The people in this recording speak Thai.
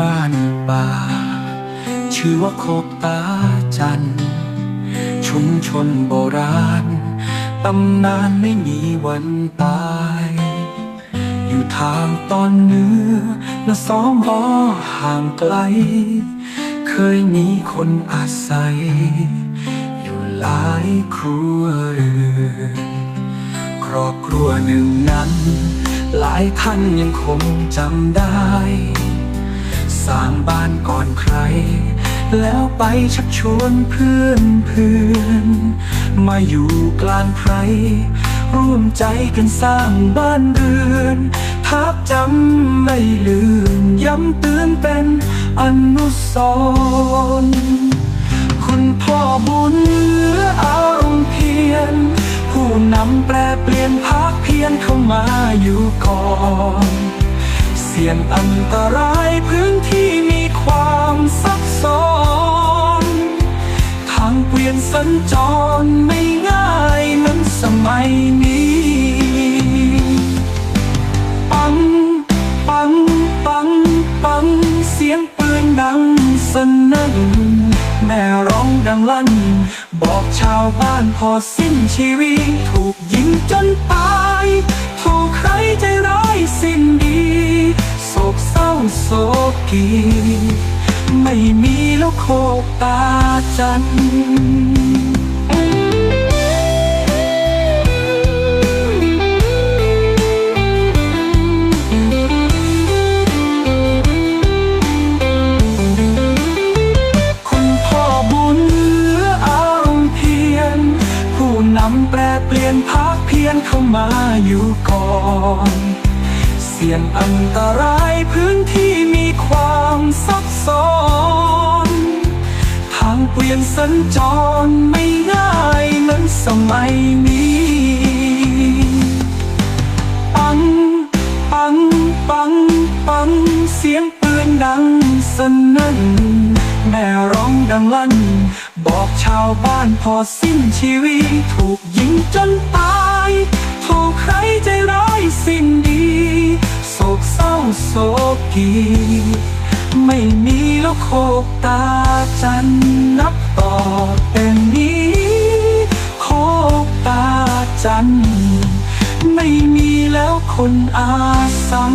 บ้านป่า ชื่อว่าโคกตาจัน ชุมชนโบราณ ตำนานไม่มีวันตาย อยู่ทางตอนเหนือและสองหอห่างไกล เคยมีคนอาศัย อยู่หลายครัวเรือนครอบครัวหนึ่งนั้น หลายท่านยังคงจำได้ สร้างบ้านก่อนใคร แล้วไปชักชวนเพื่อนเพื่อนมาอยู่กลางไพรร่วมใจกันสร้างบ้านเรือนทับจำไม่ลืม ย้ำเตือนเป็นอนุสรณ์คุณพ่อบุญเหลืออารมณ์เพียรผู้นำแปลเปลี่ยนพักเพียนเข้ามาอยู่ก่อน สี่ยงอันตรายพื้นที่มีความซับซ้อน ทางเปลี่ยนสัญจรไม่ง่ายเหมือนสมัยนี้ ปัง ปัง ปัง ปัง เสียงปืนดังสนั่นแม่ร้องดังลั่น บอกชาวบ้านพอสิ้นชีวิต ถูกยิงจนตาย ถูกใครใจร้าย กีไม่มีแล้วโคกตาจันคุณพ่อบุญเหลืออารมณ์เพียรผู้นำแปลเปลี่ยนพักเพียนเข้ามาอยู่ก่อน เสี่ยงอันตรายพื้นที่มีความซับซ้อน ทางเปลี่ยนสัญจรไม่ง่ายเหมือนสมัยนี้ ปัง ปัง ปัง ปัง เสียงปืนดังสนั่น แม่ร้องดังลั่น บอกชาวบ้านพอสิ้นชีวิตถูก เศร้าโศกีไม่มีแล้วโคกตาจันนับต่อเป็นนี้โคกตาจันไม่มีแล้วคนอาสัง